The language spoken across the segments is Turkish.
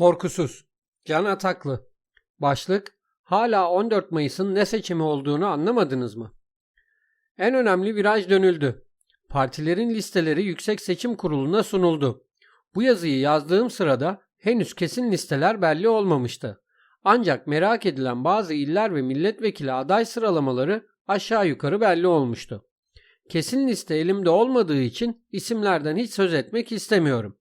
Korkusuz. Can Ataklı. Başlık Hala 14 Mayıs'ın ne seçimi olduğunu anlamadınız mı? En önemli viraj dönüldü. Partilerin listeleri Yüksek Seçim Kurulu'na sunuldu. Bu yazıyı yazdığım sırada henüz kesin listeler belli olmamıştı. Ancak merak edilen bazı iller ve milletvekili aday sıralamaları aşağı yukarı belli olmuştu. Kesin liste elimde olmadığı için isimlerden hiç söz etmek istemiyorum.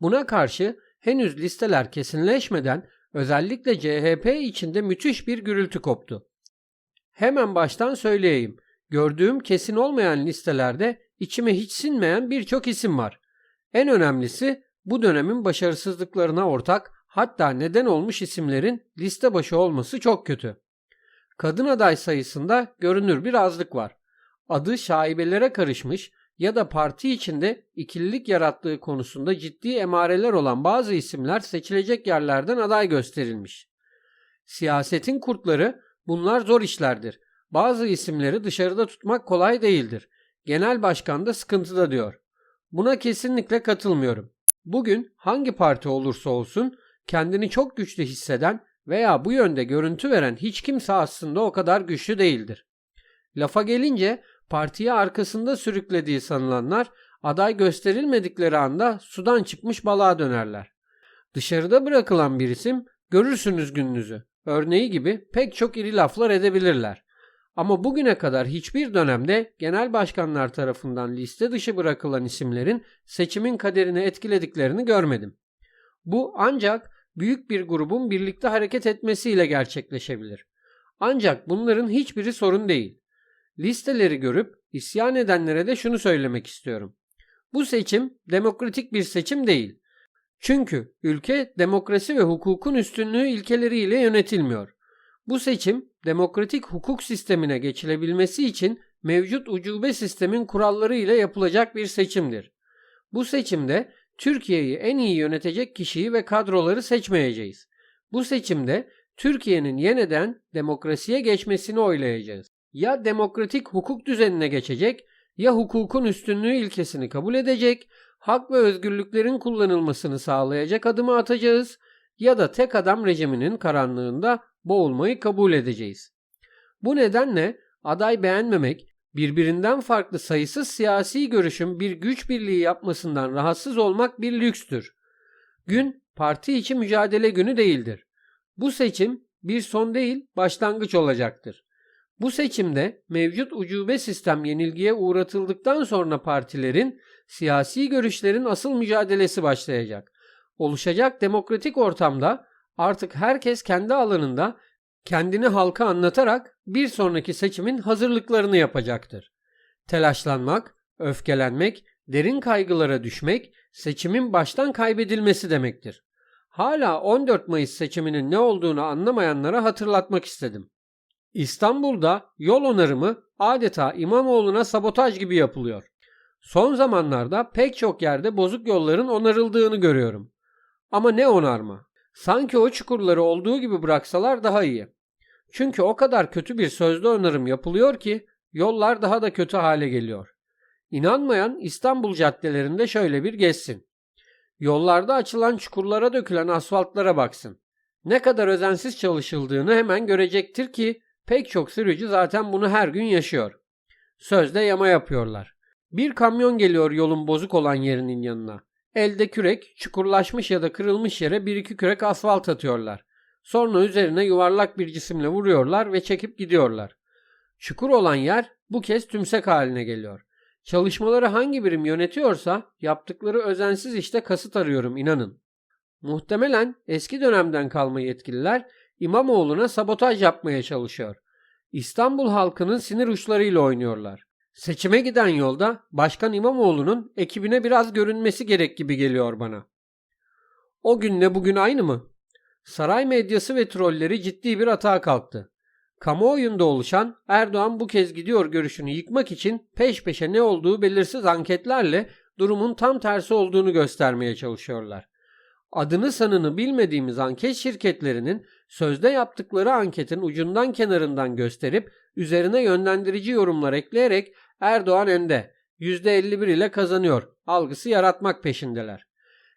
Buna karşı henüz listeler kesinleşmeden özellikle CHP içinde müthiş bir gürültü koptu. Hemen baştan söyleyeyim. Gördüğüm kesin olmayan listelerde içime hiç sinmeyen birçok isim var. En önemlisi bu dönemin başarısızlıklarına ortak hatta neden olmuş isimlerin liste başı olması çok kötü. Kadın aday sayısında görünür bir azlık var. Adı şaibelere karışmış ya da parti içinde ikililik yarattığı konusunda ciddi emareler olan bazı isimler seçilecek yerlerden aday gösterilmiş. Siyasetin kurtları bunlar zor işlerdir. Bazı isimleri dışarıda tutmak kolay değildir. Genel başkan da sıkıntıda diyor. Buna kesinlikle katılmıyorum. Bugün hangi parti olursa olsun kendini çok güçlü hisseden veya bu yönde görüntü veren hiç kimse aslında o kadar güçlü değildir. Lafa gelince partiye arkasında sürüklediği sanılanlar aday gösterilmedikleri anda sudan çıkmış balığa dönerler. Dışarıda bırakılan bir isim görürsünüz gününüzü. Örneği gibi pek çok iri laflar edebilirler. Ama bugüne kadar hiçbir dönemde genel başkanlar tarafından liste dışı bırakılan isimlerin seçimin kaderini etkilediklerini görmedim. Bu ancak büyük bir grubun birlikte hareket etmesiyle gerçekleşebilir. Ancak bunların hiçbiri sorun değil. Listeleri görüp isyan edenlere de şunu söylemek istiyorum. Bu seçim demokratik bir seçim değil. Çünkü ülke demokrasi ve hukukun üstünlüğü ilkeleriyle yönetilmiyor. Bu seçim demokratik hukuk sistemine geçilebilmesi için mevcut ucube sistemin kuralları ile yapılacak bir seçimdir. Bu seçimde Türkiye'yi en iyi yönetecek kişiyi ve kadroları seçmeyeceğiz. Bu seçimde Türkiye'nin yeniden demokrasiye geçmesini oylayacağız ya demokratik hukuk düzenine geçecek ya hukukun üstünlüğü ilkesini kabul edecek, hak ve özgürlüklerin kullanılmasını sağlayacak adımı atacağız ya da tek adam rejiminin karanlığında boğulmayı kabul edeceğiz. Bu nedenle aday beğenmemek, birbirinden farklı sayısız siyasi görüşün bir güç birliği yapmasından rahatsız olmak bir lükstür. Gün parti içi mücadele günü değildir. Bu seçim bir son değil başlangıç olacaktır. Bu seçimde mevcut ucube sistem yenilgiye uğratıldıktan sonra partilerin siyasi görüşlerin asıl mücadelesi başlayacak. Oluşacak demokratik ortamda artık herkes kendi alanında kendini halka anlatarak bir sonraki seçimin hazırlıklarını yapacaktır. Telaşlanmak, öfkelenmek, derin kaygılara düşmek seçimin baştan kaybedilmesi demektir. Hala 14 Mayıs seçiminin ne olduğunu anlamayanlara hatırlatmak istedim. İstanbul'da yol onarımı adeta İmamoğlu'na sabotaj gibi yapılıyor. Son zamanlarda pek çok yerde bozuk yolların onarıldığını görüyorum. Ama ne onarma? Sanki o çukurları olduğu gibi bıraksalar daha iyi. Çünkü o kadar kötü bir sözlü onarım yapılıyor ki yollar daha da kötü hale geliyor. İnanmayan İstanbul caddelerinde şöyle bir gezsin. Yollarda açılan çukurlara dökülen asfaltlara baksın. Ne kadar özensiz çalışıldığını hemen görecektir ki Pek çok sürücü zaten bunu her gün yaşıyor. Sözde yama yapıyorlar. Bir kamyon geliyor yolun bozuk olan yerinin yanına. Elde kürek, çukurlaşmış ya da kırılmış yere bir iki kürek asfalt atıyorlar. Sonra üzerine yuvarlak bir cisimle vuruyorlar ve çekip gidiyorlar. Çukur olan yer bu kez tümsek haline geliyor. Çalışmaları hangi birim yönetiyorsa yaptıkları özensiz işte kasıt arıyorum inanın. Muhtemelen eski dönemden kalma yetkililer İmamoğlu'na sabotaj yapmaya çalışıyor. İstanbul halkının sinir uçlarıyla oynuyorlar. Seçime giden yolda Başkan İmamoğlu'nun ekibine biraz görünmesi gerek gibi geliyor bana. O günle bugün aynı mı? Saray medyası ve trolleri ciddi bir atağa kalktı. Kamuoyunda oluşan Erdoğan bu kez gidiyor görüşünü yıkmak için peş peşe ne olduğu belirsiz anketlerle durumun tam tersi olduğunu göstermeye çalışıyorlar adını sanını bilmediğimiz anket şirketlerinin sözde yaptıkları anketin ucundan kenarından gösterip üzerine yönlendirici yorumlar ekleyerek Erdoğan önde %51 ile kazanıyor algısı yaratmak peşindeler.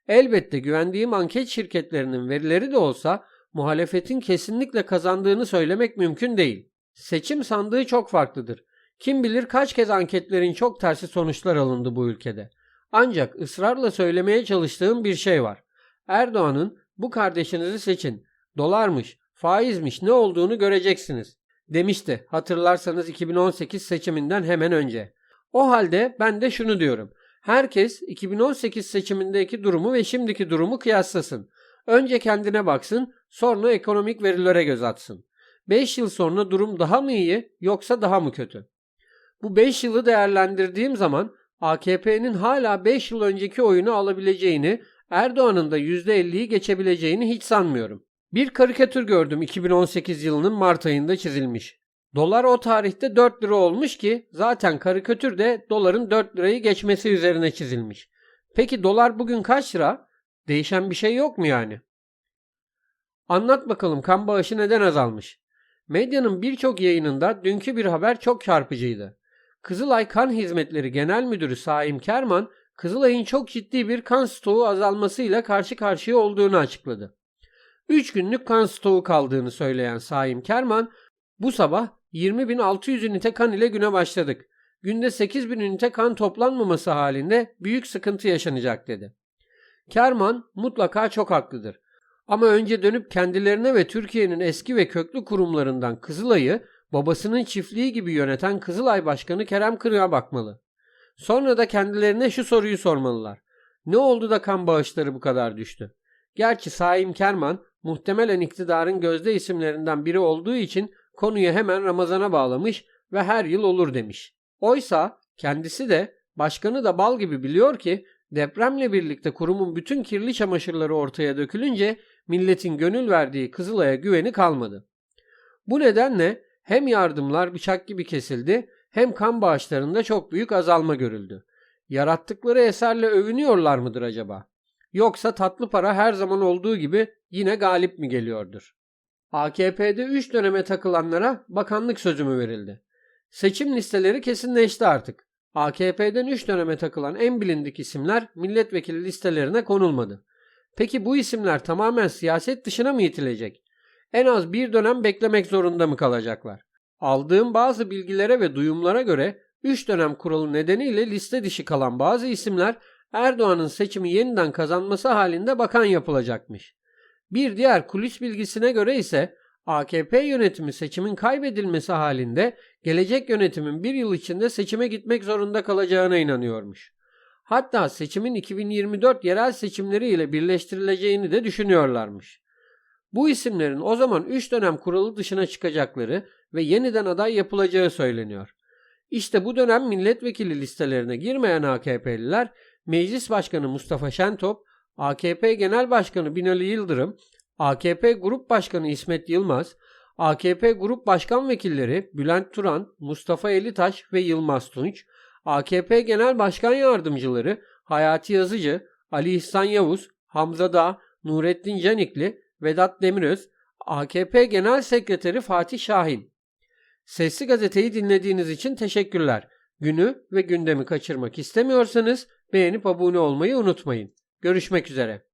Elbette güvendiğim anket şirketlerinin verileri de olsa muhalefetin kesinlikle kazandığını söylemek mümkün değil. Seçim sandığı çok farklıdır. Kim bilir kaç kez anketlerin çok tersi sonuçlar alındı bu ülkede. Ancak ısrarla söylemeye çalıştığım bir şey var. Erdoğan'ın bu kardeşinizi seçin, dolarmış, faizmiş ne olduğunu göreceksiniz demişti hatırlarsanız 2018 seçiminden hemen önce. O halde ben de şunu diyorum. Herkes 2018 seçimindeki durumu ve şimdiki durumu kıyaslasın. Önce kendine baksın, sonra ekonomik verilere göz atsın. 5 yıl sonra durum daha mı iyi yoksa daha mı kötü? Bu 5 yılı değerlendirdiğim zaman AKP'nin hala 5 yıl önceki oyunu alabileceğini, Erdoğan'ın da %50'yi geçebileceğini hiç sanmıyorum. Bir karikatür gördüm 2018 yılının Mart ayında çizilmiş. Dolar o tarihte 4 lira olmuş ki zaten karikatür de doların 4 lirayı geçmesi üzerine çizilmiş. Peki dolar bugün kaç lira? Değişen bir şey yok mu yani? Anlat bakalım kan bağışı neden azalmış? Medyanın birçok yayınında dünkü bir haber çok çarpıcıydı. Kızılay Kan Hizmetleri Genel Müdürü Saim Kerman, Kızılay'ın çok ciddi bir kan stoğu azalmasıyla karşı karşıya olduğunu açıkladı. 3 günlük kan stoğu kaldığını söyleyen Saim Kerman, bu sabah 20.600 ünite kan ile güne başladık. Günde 8.000 ünite kan toplanmaması halinde büyük sıkıntı yaşanacak dedi. Kerman mutlaka çok haklıdır. Ama önce dönüp kendilerine ve Türkiye'nin eski ve köklü kurumlarından Kızılay'ı babasının çiftliği gibi yöneten Kızılay Başkanı Kerem Kırık'a bakmalı. Sonra da kendilerine şu soruyu sormalılar. Ne oldu da kan bağışları bu kadar düştü? Gerçi Saim Kerman muhtemelen iktidarın gözde isimlerinden biri olduğu için konuyu hemen Ramazan'a bağlamış ve her yıl olur demiş. Oysa kendisi de başkanı da bal gibi biliyor ki depremle birlikte kurumun bütün kirli çamaşırları ortaya dökülünce milletin gönül verdiği Kızılay'a güveni kalmadı. Bu nedenle hem yardımlar bıçak gibi kesildi hem kan bağışlarında çok büyük azalma görüldü. Yarattıkları eserle övünüyorlar mıdır acaba? Yoksa tatlı para her zaman olduğu gibi yine galip mi geliyordur? AKP'de 3 döneme takılanlara bakanlık sözü mü verildi? Seçim listeleri kesinleşti artık. AKP'den 3 döneme takılan en bilindik isimler milletvekili listelerine konulmadı. Peki bu isimler tamamen siyaset dışına mı itilecek? En az bir dönem beklemek zorunda mı kalacaklar? Aldığım bazı bilgilere ve duyumlara göre 3 dönem kuralı nedeniyle liste dışı kalan bazı isimler Erdoğan'ın seçimi yeniden kazanması halinde bakan yapılacakmış. Bir diğer kulis bilgisine göre ise AKP yönetimi seçimin kaybedilmesi halinde gelecek yönetimin bir yıl içinde seçime gitmek zorunda kalacağına inanıyormuş. Hatta seçimin 2024 yerel seçimleri ile birleştirileceğini de düşünüyorlarmış. Bu isimlerin o zaman 3 dönem kuralı dışına çıkacakları ve yeniden aday yapılacağı söyleniyor. İşte bu dönem milletvekili listelerine girmeyen AKP'liler Meclis Başkanı Mustafa Şentop, AKP Genel Başkanı Binali Yıldırım, AKP Grup Başkanı İsmet Yılmaz, AKP Grup Başkan Vekilleri Bülent Turan, Mustafa Elitaş ve Yılmaz Tunç, AKP Genel Başkan Yardımcıları Hayati Yazıcı, Ali İhsan Yavuz, Hamza Dağ, Nurettin Canikli, Vedat Demiröz, AKP Genel Sekreteri Fatih Şahin. Sesli Gazeteyi dinlediğiniz için teşekkürler. Günü ve gündemi kaçırmak istemiyorsanız beğenip abone olmayı unutmayın. Görüşmek üzere.